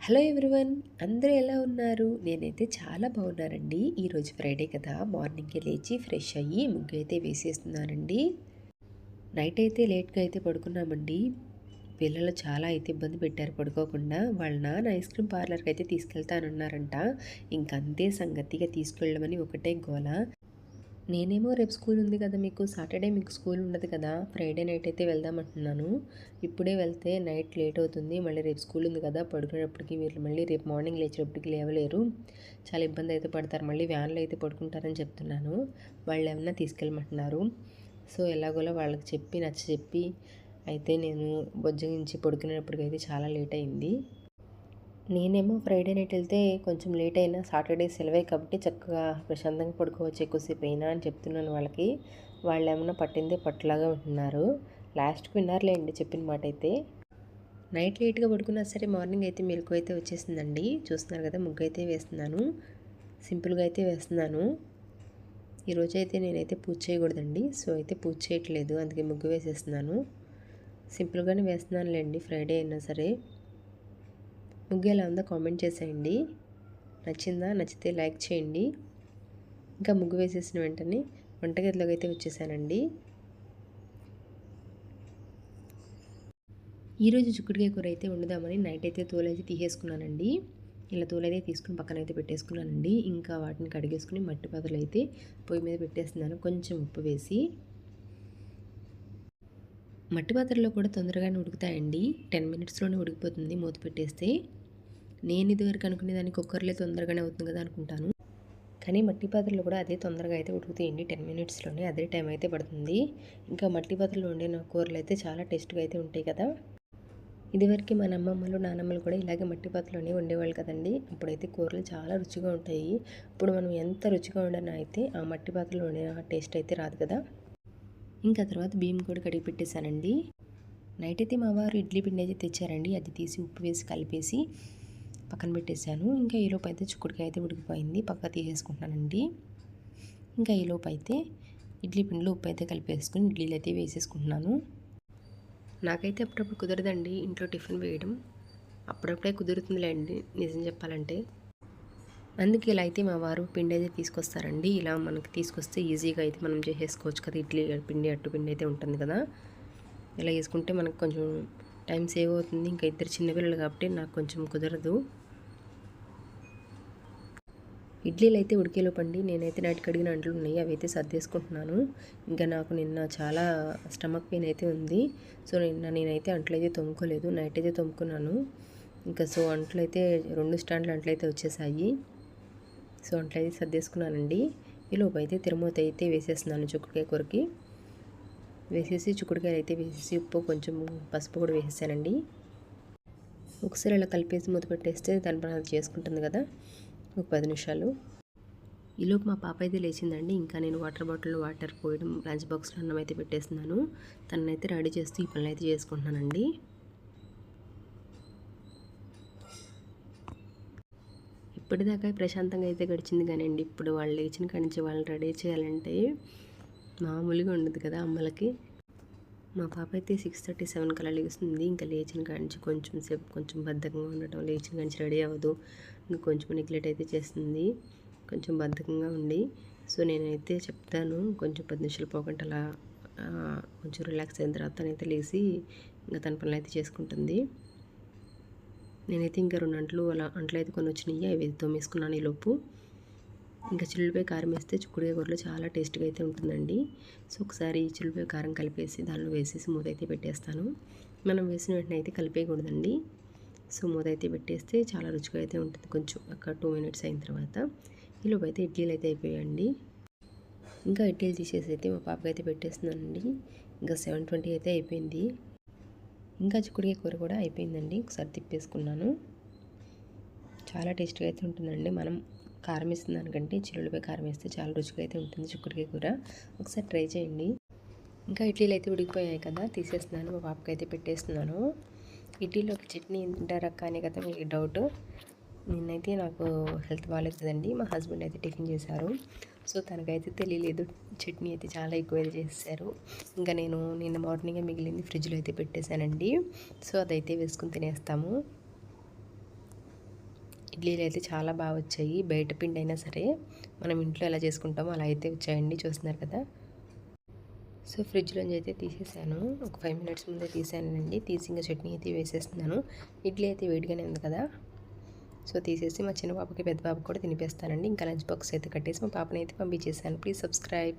Hello everyone అందరూ ఎలా ఉన్నారు? నేనైతే చాలా బాగున్నానండి. ఈరోజు ఫ్రైడే కదా మార్నింగ్కి లేచి ఫ్రెష్ అయ్యి ముగ్గు అయితే వేసేస్తున్నానండి. నైట్ అయితే లేట్గా అయితే పడుకున్నామండి. పిల్లలు చాలా అయితే ఇబ్బంది పెట్టారు పడుకోకుండా. వాళ్ళ నాన్న ఐస్ క్రీమ్ పార్లర్కి అయితే తీసుకెళ్తానన్నారంట. ఇంకంతే సంగతిగా తీసుకెళ్ళమని ఒకటే గోల. నేనేమో రేపు స్కూల్ ఉంది కదా మీకు సాటర్డే మీకు స్కూల్ ఉండదు కదా ఫ్రైడే నైట్ అయితే వెళ్దాం అంటున్నాను ఇప్పుడే వెళ్తే నైట్ లేట్ అవుతుంది మళ్ళీ రేపు స్కూల్ ఉంది కదా పడుకునేటప్పటికి వీళ్ళు మళ్ళీ రేపు మార్నింగ్ లేచేటప్పటికి లేవలేరు. చాలా ఇబ్బంది అయితే పడతారు మళ్ళీ వ్యాన్లో అయితే పడుకుంటారని చెప్తున్నాను. వాళ్ళు ఏమన్నా తీసుకెళ్ళమంటున్నారు. సో ఎలాగోలా వాళ్ళకి చెప్పి నచ్చ చెప్పి అయితే నేను బొజ్జగించి పడుకునేటప్పటికైతే చాలా లేట్ అయింది. నేనేమో ఫ్రైడే నైట్ వెళ్తే కొంచెం లేట్ అయినా సాటర్డే సెలవే కాబట్టి చక్కగా ప్రశాంతంగా పడుకోవచ్చు ఎక్కువసేపు అయినా అని చెప్తున్నాను వాళ్ళకి. వాళ్ళు ఏమైనా పట్టిందే పట్టులాగా ఉంటున్నారు. లాస్ట్కి విన్నారులేండి చెప్పిన మాట అయితే. నైట్ లేట్గా పడుకున్నా సరే మార్నింగ్ అయితే మెలకు అయితే వచ్చేసిందండి. చూస్తున్నారు కదా ముగ్గు అయితే వేస్తున్నాను. సింపుల్గా అయితే వేస్తున్నాను. ఈరోజు అయితే నేనైతే పూజ చేయకూడదండి. సో అయితే పూజ చేయట్లేదు. అందుకే ముగ్గు వేసేస్తున్నాను. సింపుల్గానే వేస్తున్నానులేండి ఫ్రైడే అయినా సరే. ముగ్గు ఎలా ఉందో కామెంట్ చేసేయండి. నచ్చిందా? నచ్చితే లైక్ చేయండి. ఇంకా ముగ్గు వేసేసిన వెంటనే వంటగదిలోకి అయితే వచ్చేసానండి. ఈరోజు చిక్కుడుకాయ కూర అయితే వండుదామని నైట్ అయితే తోలైతే తీసేసుకున్నానండి. ఇలా తోలైతే తీసుకుని పక్కన అయితే పెట్టేసుకున్నానండి. ఇంకా వాటిని కడిగేసుకుని మట్టి పాత్రలు అయితే పొయ్యి మీద పెట్టేస్తున్నాను. కొంచెం ఉప్పు వేసి. మట్టి పాత్రలో కూడా తొందరగానే ఉడుకుతాయండి. టెన్ మినిట్స్లోనే ఉడికిపోతుంది మూత పెట్టేస్తే. నేను ఇదివరకు అనుకునే దాన్ని కుక్కర్లో తొందరగానే అవుతుంది కదా అనుకుంటాను. కానీ మట్టి పాత్రలు కూడా అదే తొందరగా అయితే ఉడుకుతాయండి. టెన్ మినిట్స్లోనే అదే టైం అయితే పడుతుంది. ఇంకా మట్టి పాత్రలో వండిన కూరలు అయితే చాలా టేస్ట్గా అయితే ఉంటాయి కదా. ఇదివరకు మన అమ్మమ్మలు నానమ్మలు కూడా ఇలాగే మట్టి పాత్రలోనే వండేవాళ్ళు కదండి. అప్పుడైతే కూరలు చాలా రుచిగా ఉంటాయి. ఇప్పుడు మనం ఎంత రుచిగా వండినా అయితే ఆ మట్టి పాత్రలో వండిన టేస్ట్ అయితే రాదు కదా. ఇంకా తర్వాత బియ్యం కూడా కడిగి పెట్టేశానండి. నైట్ అయితే మా వారు ఇడ్లీ పిండి అయితే తెచ్చారండి. అది తీసి ఉప్పు వేసి కలిపేసి పక్కన పెట్టేశాను. ఇంకా ఈలోపు అయితే చిక్కుడుకాయ అయితే ఉడికిపోయింది. పక్క తీసేసుకుంటున్నానండి. ఇంకా ఈలోపు అయితే ఇడ్లీ పిండిలో ఉప్పు అయితే కలిపేసుకుని ఇడ్లీలు అయితే వేసేసుకుంటున్నాను. నాకైతే అప్పుడప్పుడు కుదరదండి ఇంట్లో టిఫిన్ వేయడం. అప్పుడప్పుడే కుదురుతుందిలేండి నిజం చెప్పాలంటే. అందుకే ఇలా అయితే మా వారు పిండి అయితే తీసుకొస్తారండి. ఇలా మనకి తీసుకొస్తే ఈజీగా అయితే మనం చేసేసుకోవచ్చు కదా ఇడ్లీ పిండి అట్టు పిండి అయితే ఉంటుంది కదా. ఇలా వేసుకుంటే మనకు కొంచెం టైం సేవ్ అవుతుంది. ఇంకా ఇద్దరు చిన్నపిల్లలు కాబట్టి నాకు కొంచెం కుదరదు. ఇడ్లీలు అయితే ఉడికేలోపండి నేనైతే నైట్ కడిగిన అంట్లు ఉన్నాయి. అవి అయితే సర్దేసుకుంటున్నాను. ఇంకా నాకు నిన్న చాలా స్టమక్ పెయిన్ అయితే ఉంది. సో నిన్న నేనైతే అంట్లు అయితే తొమ్ముకోలేదు నైట్ అయితే తొమ్ముకున్నాను ఇంకా సో అంట్లు అయితే రెండు స్టాండ్లు అంట్లు అయితే వచ్చేసాయి. సో అంట్లు అయితే సర్దేసుకున్నానండి ఈలోపు అయితే తిరుమూత అయితే వేసేస్తున్నాను చుక్కుడుకాయ కూరకి. వేసేసి చుక్కుడుకాయలు అయితే వేసేసి ఉప్పు కొంచెం పసుపు కూడా వేసేసానండి. ఒకసారి ఇలా కలిపేసి మూత పెట్టేస్తే దాని పని అది చేసుకుంటుంది కదా. ఒక పది నిమిషాలు. ఈలోపు మా పాప అయితే లేచిందండి. ఇంకా నేను వాటర్ బాటిల్లో వాటర్ పోయడం లంచ్ బాక్స్లో అన్నం అయితే పెట్టేస్తున్నాను. తననైతే రెడీ చేస్తూ ఈ పనులు అయితే చేసుకుంటున్నానండి. ఇప్పటిదాకా ప్రశాంతంగా అయితే గడిచింది కానివ్వండి ఇప్పుడు వాళ్ళు లేచిన కాడి నుంచి వాళ్ళని రెడీ చేయాలంటే మామూలుగా ఉండదు కదా అమ్మలకి. మా పాప అయితే సిక్స్ థర్టీ సెవెన్ కల్లా లేస్తుంది. ఇంకా లేచిన కాడి నుంచి కొంచెం సేపు కొంచెం బద్ధకంగా ఉండటం లేచిన కాడి రెడీ అవ్వదు. ఇంకా కొంచెం నెగ్లెట్ అయితే చేస్తుంది. కొంచెం బద్ధకంగా ఉండి. సో నేనైతే చెప్తాను కొంచెం పది నిమిషాలు పోకుండా అలా కొంచెం రిలాక్స్ అయిన తర్వాత తనైతే లేచి ఇంకా తన పనులు అయితే చేసుకుంటుంది. నేనైతే ఇంకా రెండు అంట్లు అలా అంట్లు అయితే కొన్ని వచ్చినాయి. అవి తోమేసుకున్నాను ఈ లోపు ఇంకా చిల్లుపై కారం వేస్తే చిక్కుడుకాయ కూరలో చాలా టేస్ట్గా అయితే ఉంటుందండి. సో ఒకసారి చిల్లుపై కారం కలిపేసి దానిలో వేసేసి మూత అయితే పెట్టేస్తాను. మనం వేసిన వెంటనే అయితే కలిపేయకూడదండి. సో మూత అయితే పెట్టేస్తే చాలా రుచిగా అయితే ఉంటుంది. కొంచెం ఒక టూ మినిట్స్ అయిన తర్వాత ఈలోపు అయితే ఇడ్లీలు అయితే అయిపోయాయండి. ఇంకా ఇడ్లీలు తీసేసి అయితే మా పాపకి అయితే పెట్టేస్తున్నానండి. ఇంకా సెవెన్ ట్వంటీ అయితే అయిపోయింది. ఇంకా చిక్కుడుకాయ కూర కూడా అయిపోయిందండి. ఒకసారి తిప్పేసుకున్నాను. చాలా టేస్ట్గా అయితే ఉంటుందండి. మనం కారం వేసిన దానికంటే చిల్లులపై కారం వేస్తే చాలా రుచిగా అయితే ఉంటుంది చిక్కుడికాయ కూర. ఒకసారి ట్రై చేయండి. ఇంకా ఇడ్లీలు అయితే ఉడికిపోయాయి కదా తీసేస్తున్నాను మా పాపకి అయితే పెట్టేస్తున్నాను ఇడ్లీలోకి చట్నీ తింటారా కానీ కదా మీకు డౌట్. నిన్నైతే నాకు హెల్త్ బాగాలేదు కదండి మా హస్బెండ్ అయితే టిఫిన్ చేశారు. సో తనకైతే తెలియలేదు చట్నీ అయితే చాలా ఎక్కువ చేశారు ఇంకా నేను నిన్న మార్నింగే మిగిలింది ఫ్రిడ్జ్లో అయితే పెట్టేశానండి. సో అదైతే వేసుకుని తినేస్తాము. ఇడ్లీలు అయితే చాలా బాగా వచ్చాయి. బయట పిండి అయినా సరే మనం ఇంట్లో ఎలా చేసుకుంటామో అలా అయితే వచ్చాయండి. చూస్తున్నారు కదా? సో ఫ్రిడ్జ్లోంచి అయితే తీసేసాను. ఒక ఫైవ్ మినిట్స్ ముందే తీసానండి తీసి ఇంకా చట్నీ అయితే వేసేస్తున్నాను. ఇడ్లీ అయితే వేడిగానే ఉంది కదా? సో తీసేసి మా చిన్న పాపకి పెద్ద పాపకి కూడా తినిపిస్తానండి. ఇంకా లంచ్ బాక్స్ అయితే కట్టేసి మా పాపని అయితే పంపించేసాను. Please subscribe.